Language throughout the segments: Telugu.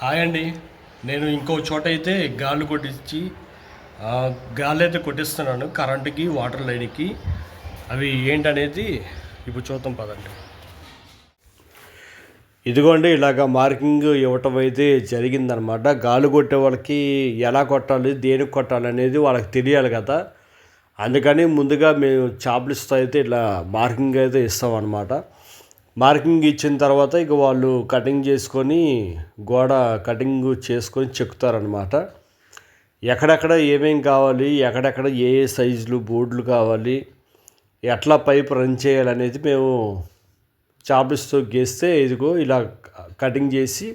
హాయ్ అండి. నేను ఇంకో చోట అయితే గాలి కొట్టించి గాలి అయితే కొట్టిస్తున్నాను. కరెంటుకి వాటర్ లైన్కి. అవి ఏంటనేది ఇప్పుడు చూద్దాం పదండి. ఇదిగోండి ఇలాగ మార్కింగ్ ఇవ్వటం అయితే జరిగిందనమాట. గాలి కొట్టే వాళ్ళకి ఎలా కొట్టాలి దేనికి కొట్టాలి అనేది వాళ్ళకి తెలియాలి కదా. అందుకని ముందుగా మేము చాప్లిస్తో అయితే ఇట్లా మార్కింగ్ అయితే ఇస్తాం మార్కింగ్ ఇచ్చిన తర్వాత ఇక వాళ్ళు కటింగ్ చేసుకొని గోడ కటింగ్ చేసుకొని చెక్కుతారనమాట ఎక్కడెక్కడ ఏమేం కావాలి ఎక్కడెక్కడ ఏ ఏ సైజులు బోర్డులు కావాలి ఎట్లా పైప్ రన్ చేయాలనేది మేము చాప్లిస్తో గీస్తే ఇదిగో ఇలా కటింగ్ చేసి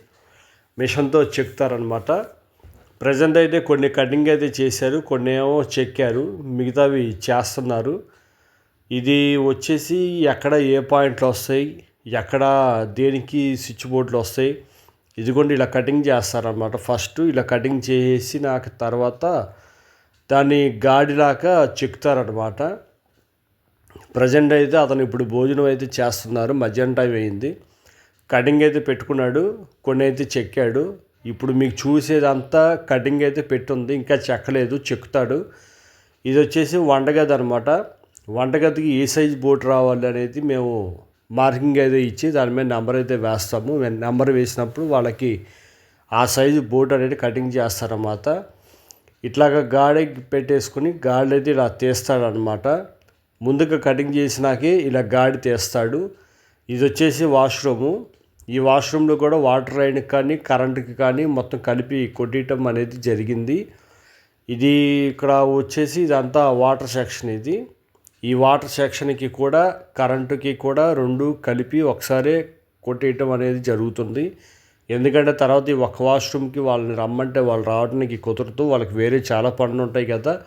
మిషన్తో చెక్తారనమాట ప్రజెంట్ అయితే కొన్ని కటింగ్ అయితే చేశారు కొన్ని ఏమో చెక్కారు మిగతావి చేస్తున్నారు. ఇది వచ్చేసి ఎక్కడ ఏ పాయింట్లు వస్తాయి ఎక్కడ దేనికి స్విచ్ బోర్డులు వస్తాయి? ఇదిగోండి ఇలా కటింగ్ చేస్తారనమాట ఫస్ట్ ఇలా కటింగ్ చేసి నాకు తర్వాత దాన్ని గాడిలాగా చెక్కుతారనమాట ప్రజెంట్ అయితే అతను ఇప్పుడు భోజనం అయితే చేస్తున్నారు. మధ్యాహ్నం టైం అయింది. కటింగ్ అయితే పెట్టుకున్నాడు. కొన్ని అయితే చెక్కాడు. ఇప్పుడు మీకు చూసేదంతా కటింగ్ అయితే పెట్టుంది. ఇంకా చెక్కలేదు. చెక్కుతాడు. ఇది వచ్చేసి వంటగది అనమాట వంటగదికి ఏ సైజ్ బోట్ రావాలి అనేది మేము మార్కింగ్ అయితే ఇచ్చి దాని మీద నెంబర్ అయితే వేస్తాము. నెంబర్ వేసినప్పుడు వాళ్ళకి ఆ సైజు బోట్ అనేది కటింగ్ చేస్తారన్నమాట. ఇట్లాగా గాడి పెట్టేసుకుని గాడి అయితే ఇలా తీస్తాడనమాట ముందుగా కటింగ్ చేసినాకే ఇలా గాడి తీస్తాడు. ఇది వచ్చేసి వాష్రూము ఈ వాష్రూమ్లో కూడా వాటర్ లైన్కి కానీ కరెంటుకి కానీ మొత్తం కలిపి కొట్టేయటం అనేది జరిగింది. ఇది ఇక్కడ వచ్చేసి ఇదంతా వాటర్ సెక్షన్ ఇది. ఈ వాటర్ సెక్షన్కి కూడా కరెంటుకి కూడా రెండు కలిపి ఒకసారే కొట్టేయటం అనేది జరుగుతుంది. ఎందుకంటే తర్వాత ఈ ఒక వాష్రూమ్కి వాళ్ళని రమ్మంటే వాళ్ళు రావడానికి కుదరదు. వాళ్ళకి వేరే చాలా పనులు ఉంటాయి కదా.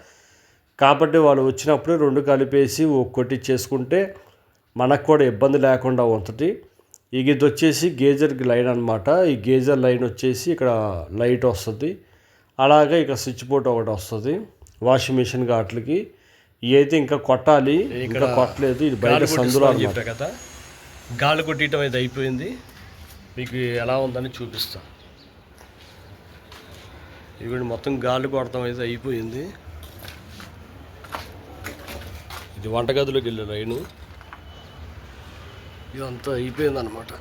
కాబట్టి వాళ్ళు వచ్చినప్పుడు రెండు కలిపేసి ఒక్కొట్టి చేసుకుంటే మనకు కూడా ఇబ్బంది లేకుండా ఉంటుంది. ఇక ఇది వచ్చేసి గేజర్ లైన్ అనమాట ఈ గేజర్ లైన్ వచ్చేసి ఇక్కడ లైట్ వస్తుంది. అలాగే ఇక స్విచ్ బోర్డ్ ఒకటి వస్తుంది. వాషింగ్ మిషన్ వాటికి అయితే ఇంకా కొట్టాలి ఇంకా కొట్టలేదు ఇది బయట సందులో. చెప్పా కదా గాలి కొట్టడం అయితే అయిపోయింది. మీకు ఎలా ఉందని చూపిస్తా. ఇవి మొత్తం గాలి కొడతాం అయితే అయిపోయింది. ఇది వంటగదిలోకి వెళ్ళే లైను. ఇదంతా అయిపోయింది అనమాట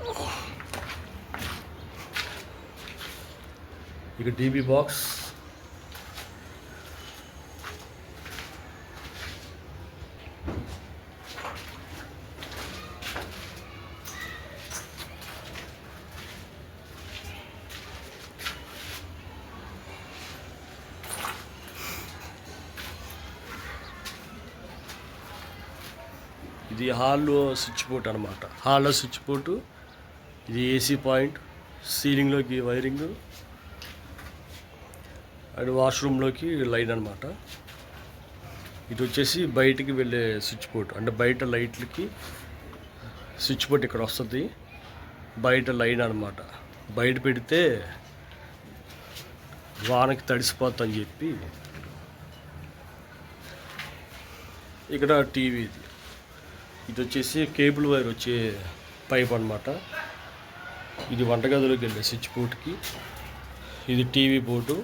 ఇక టీవీ బాక్స్. ఇది హాల్లో స్విచ్ బోర్డ్ అనమాట హాల్లో స్విచ్ బోర్డు ఇది ఏసీ పాయింట్ సీలింగ్లోకి వైరింగ్ అండ్ వాష్రూమ్లోకి లైన్ అనమాట ఇది వచ్చేసి బయటికి వెళ్ళే స్విచ్ బోర్డ్ అంటే బయట లైట్లకి స్విచ్ బోర్డ్ ఇక్కడ వస్తుంది. బయట లైన్ అనమాట బయట పెడితే వానకి తడిసిపోతుందని చెప్పి ఇక్కడ టీవీ ఇది. ఇది వచ్చేసి కేబుల్ వైర్ వచ్చే పైప్ అనమాట ఇది వంటగదిలోకి వెళ్ళే స్విచ్ బోర్డ్కి. ఇది టీవీ బోర్డు.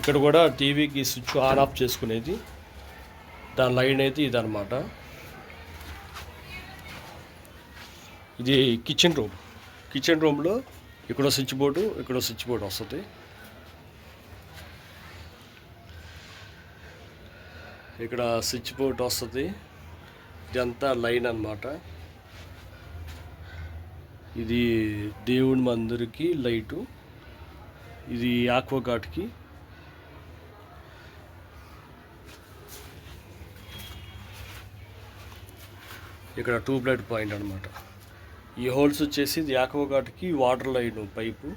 ఇక్కడ కూడా టీవీకి స్విచ్ ఆన్ ఆఫ్ చేసుకునేది. దాని లైన్ అయితే ఇది అనమాట ఇది కిచెన్ రూమ్. కిచెన్ రూమ్లో ఇక్కడ స్విచ్ బోర్డు ఇక్కడ స్విచ్ బోర్డు వస్తుంది. ఇక్కడ స్విచ్ బోర్డు వస్తుంది. ఇదంతా లైన్ అన్నమాట. ఇది దేవుడి మందిరికి లైటు. ఇది ఆక్వాగాట్కి ఇక్కడ ట్యూబ్లైట్ పాయింట్ అనమాట ఈ హోల్స్ వచ్చేసి ఇది ఆక్వాగాట్కి వాటర్ లైన్ పైపు.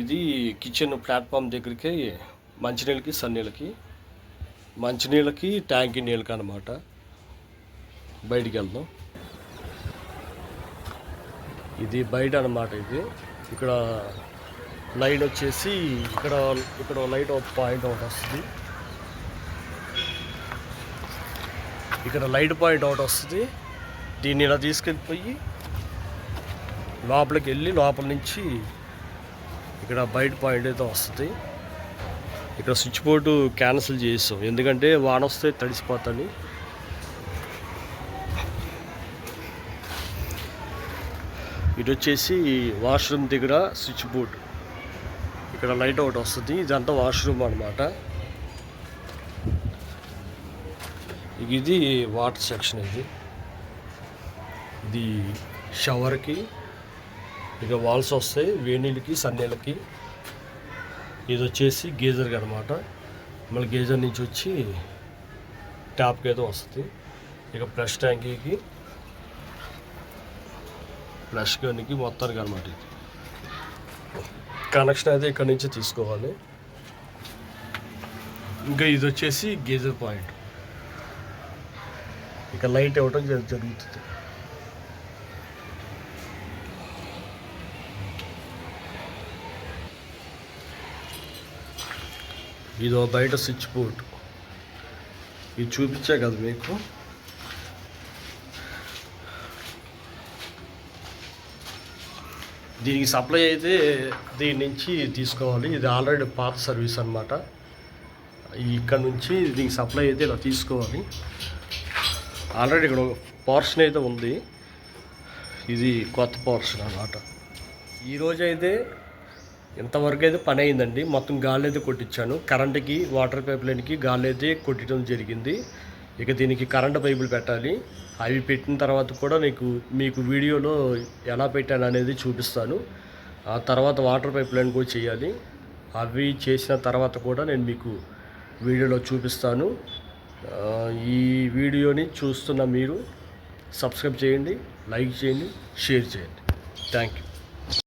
ఇది కిచెన్ ప్లాట్ఫామ్ దగ్గరికి మంచినీళ్ళకి సన్నీళ్ళకి. మంచినీళ్ళకి ట్యాంకి నీళ్ళకి అనమాట బయటికి వెళ్దాం ఇది బయట అనమాట ఇది. ఇక్కడ లైట్ వచ్చేసి ఇక్కడ ఇక్కడ లైట్ ఒక పాయింట్ ఒకటి వస్తుంది. ఇక్కడ లైట్ పాయింట్ ఒకటి వస్తుంది. దీన్ని ఇలా తీసుకెళ్ళిపోయి లోపలికి వెళ్ళి లోపల నుంచి ఇక్కడ బయట పాయింట్ అయితే వస్తుంది. ఇక్కడ స్విచ్ బోర్డు క్యాన్సిల్ చేస్తాం ఎందుకంటే వాన వస్తే తడిసిపోతాను ఇది వచ్చేసి వాష్రూమ్ దగ్గర స్విచ్ బోర్డ్. ఇక్కడ లైట్ ఒకటి వస్తుంది. ఇదంతా వాష్రూమ్ అనమాట ఇది వాటర్ సెక్షన్ ఇది. ఇది షవర్కి ఇక వాల్స్ వస్తాయి వేణీళ్ళకి సన్నీళ్ళకి ఇది వచ్చేసి గీజర్కి అనమాట మళ్ళీ గేజర్ నుంచి వచ్చి ట్యాప్కి అయితే వస్తుంది. ఇక ప్లస్ ట్యాంకీకి ఫ్లష్ గన్కి మొత్తానికి అనమాట ఇది. కనెక్షన్ అయితే ఇక్కడ నుంచి తీసుకోవాలి. ఇంకా ఇది వచ్చేసి గేజర్ పాయింట్. ఇక లైట్ ఇవ్వటం జరుగుతుంది. ఇదో బయట స్విచ్ బోర్డ్. ఇది చూపించా కదా మీకు. దీనికి సప్లై అయితే దీని నుంచి తీసుకోవాలి. ఇది ఆల్రెడీ పాత సర్వీస్ అనమాట ఇక్కడ నుంచి దీనికి సప్లై అయితే ఇలా తీసుకోవాలి. ఆల్రెడీ ఇక్కడ పోర్షన్ అయితే ఉంది. ఇది కొత్త పోర్షన్ అన్నమాట. ఈరోజు అయితే ఇంతవరకు అయితే పని అయిందండి. మొత్తం గాలి అయితే కొట్టించాను. కరెంటుకి వాటర్ పైప్ లైన్కి గాలి అయితే కొట్టడం జరిగింది. ఇక దీనికి కరెంట్ పైపులు పెట్టాలి. అవి పెట్టిన తర్వాత కూడా నీకు మీకు వీడియోలో ఎలా పెట్టాను అనేది చూపిస్తాను. ఆ తర్వాత వాటర్ పైప్ లైన్ కూడా చేయాలి. అవి చేసిన తర్వాత కూడా నేను మీకు వీడియోలో చూపిస్తాను. ఈ వీడియోని చూస్తున్న మీరు సబ్స్క్రైబ్ చేయండి లైక్ చేయండి షేర్ చేయండి. Thank you.